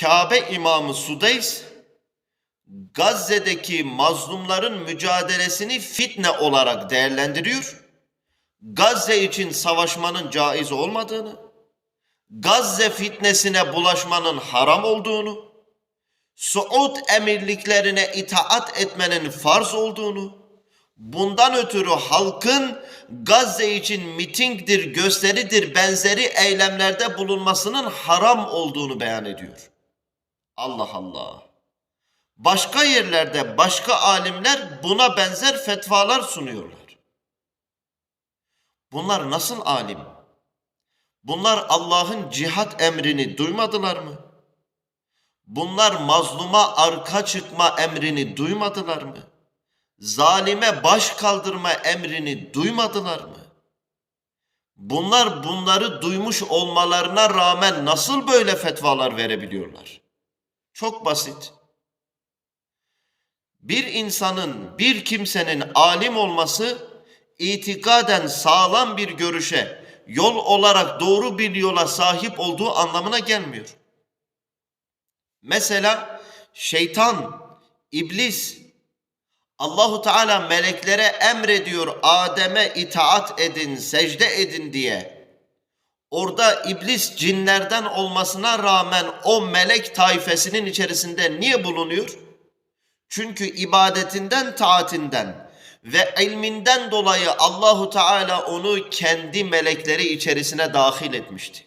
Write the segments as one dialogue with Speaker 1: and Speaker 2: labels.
Speaker 1: Kabe imamı Sudeys Gazze'deki mazlumların mücadelesini fitne olarak değerlendiriyor. Gazze için savaşmanın caiz olmadığını, Gazze fitnesine bulaşmanın haram olduğunu, Suud emirliklerine itaat etmenin farz olduğunu, bundan ötürü halkın Gazze için mitingdir, gösteridir, benzeri eylemlerde bulunmasının haram olduğunu beyan ediyor. Allah Allah. Başka yerlerde başka alimler buna benzer fetvalar sunuyorlar. Bunlar nasıl alim? Bunlar Allah'ın cihat emrini duymadılar mı? Bunlar mazluma arka çıkma emrini duymadılar mı? Zalime baş kaldırma emrini duymadılar mı? Bunlar bunları duymuş olmalarına rağmen nasıl böyle fetvalar verebiliyorlar? Çok basit. Bir insanın, bir kimsenin alim olması itikaden sağlam bir görüşe, yol olarak doğru bir yola sahip olduğu anlamına gelmiyor. Mesela şeytan, iblis Allahu Teala meleklere emrediyor Adem'e itaat edin, secde edin diye. Orada iblis cinlerden olmasına rağmen o melek taifesinin içerisinde niye bulunuyor? Çünkü ibadetinden, taatinden ve ilminden dolayı Allahu Teala onu kendi melekleri içerisine dahil etmişti.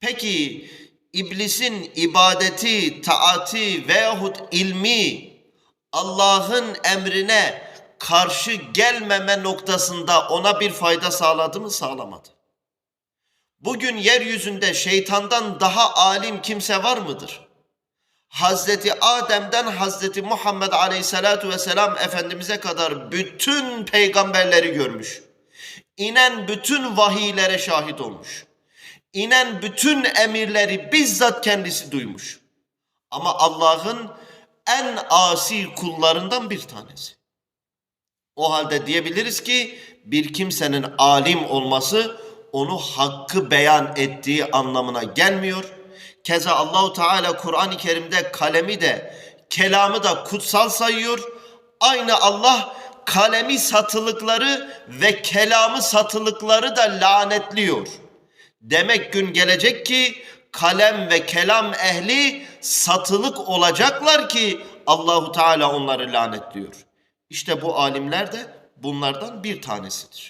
Speaker 1: Peki iblisin ibadeti, taati veyahut ilmi Allah'ın emrine karşı gelmeme noktasında ona bir fayda sağladı mı? Sağlamadı. Bugün yeryüzünde şeytandan daha alim kimse var mıdır? Hazreti Adem'den Hazreti Muhammed Aleyhisselatu Vesselam Efendimiz'e kadar bütün peygamberleri görmüş. İnen bütün vahiylere şahit olmuş. İnen bütün emirleri bizzat kendisi duymuş. Ama Allah'ın en asi kullarından bir tanesi. O halde diyebiliriz ki bir kimsenin alim olması onu hakkı beyan ettiği anlamına gelmiyor. Keza Allahu Teala Kur'an-ı Kerim'de kalemi de kelamı da kutsal sayıyor. Aynı Allah kalemi satılıkları ve kelamı satılıkları da lanetliyor. Demek gün gelecek ki kalem ve kelam ehli satılık olacaklar ki Allahu Teala onları lanetliyor. İşte bu alimler de bunlardan bir tanesidir.